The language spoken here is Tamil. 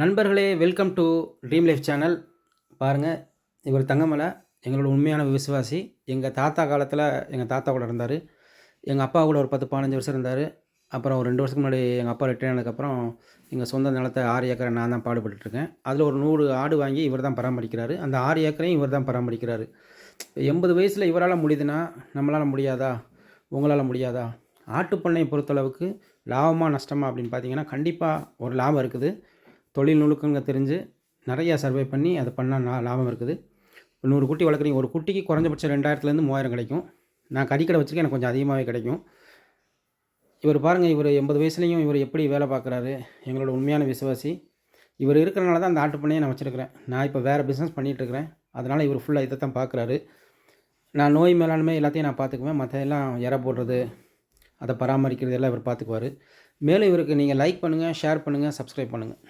நண்பர்களே welcome to dream life channel பாருங்கள் இவர் தங்கமலை எங்களோட உண்மையான விசுவாசி. எங்கள் தாத்தா காலத்தில் எங்கள் தாத்தா கூட இருந்தார். எங்கள் அப்பா கூட ஒரு பத்து பதினஞ்சு வருஷம் இருந்தார். அப்புறம் ஒரு ரெண்டு வருஷத்துக்கு முன்னாடி எங்கள் அப்பா ரிட்டையர் ஆனதுக்கப்புறம் எங்கள் சொந்த நிலத்தை ஆறு ஏக்கரை நான் தான் பாடுபட்டுருக்கேன் அதில் ஒரு நூறு ஆடு வாங்கி இவர் தான் பராமரிக்கிறாரு. அந்த ஆறு ஏக்கரையும் இவர் தான் பராமரிக்கிறாரு. எண்பது வயசில் இவரால் முடியுதுன்னா நம்மளால் முடியாதா? உங்களால் முடியாதா? ஆட்டுப்பண்ணையை பொறுத்தளவுக்கு லாபமாக நஷ்டமா அப்படின்னு பார்த்தீங்கன்னா கண்டிப்பாக ஒரு லாபம் இருக்குது. தொழில் நுணுக்கங்க தெரிஞ்சு நிறையா சர்வே பண்ணி அதை பண்ணால் நா லாபம் இருக்குது. இப்போ நூறு குட்டி வளர்க்குறீங்க ஒரு குட்டிக்கு குறைஞ்சபட்சம் ரெண்டாயிரத்துலேருந்து மூவாயிரம் கிடைக்கும். நான் கறிக்கடை வச்சுருக்கேன் எனக்கு கொஞ்சம் அதிகமாகவே கிடைக்கும். இவர் பாருங்கள் இவர் எண்பது வயசுலேயும் இவர் எப்படி வேலை பார்க்குறாரு எங்களோட உண்மையான விசுவாசி. இவர் இருக்கிறனால தான் அந்த ஆட்டுப்பண்ணையை நான் வச்சுருக்கிறேன். நான் இப்போ வேறு பிஸ்னஸ் பண்ணிகிட்ருக்கிறேன் அதனால் இவர் ஃபுல்லாக இதை தான் பார்க்குறாரு. நான் நோய் மேலாண்மை எல்லாத்தையும் நான் பார்த்துக்குவேன். மற்ற எல்லாம் இற போடுறது அதை பராமரிக்கிறது எல்லாம் இவர் பார்த்துக்குவார். மேலும் இவருக்கு நீங்கள் லைக் பண்ணுங்கள் ஷேர் பண்ணுங்கள் சப்ஸ்கிரைப் பண்ணுங்கள்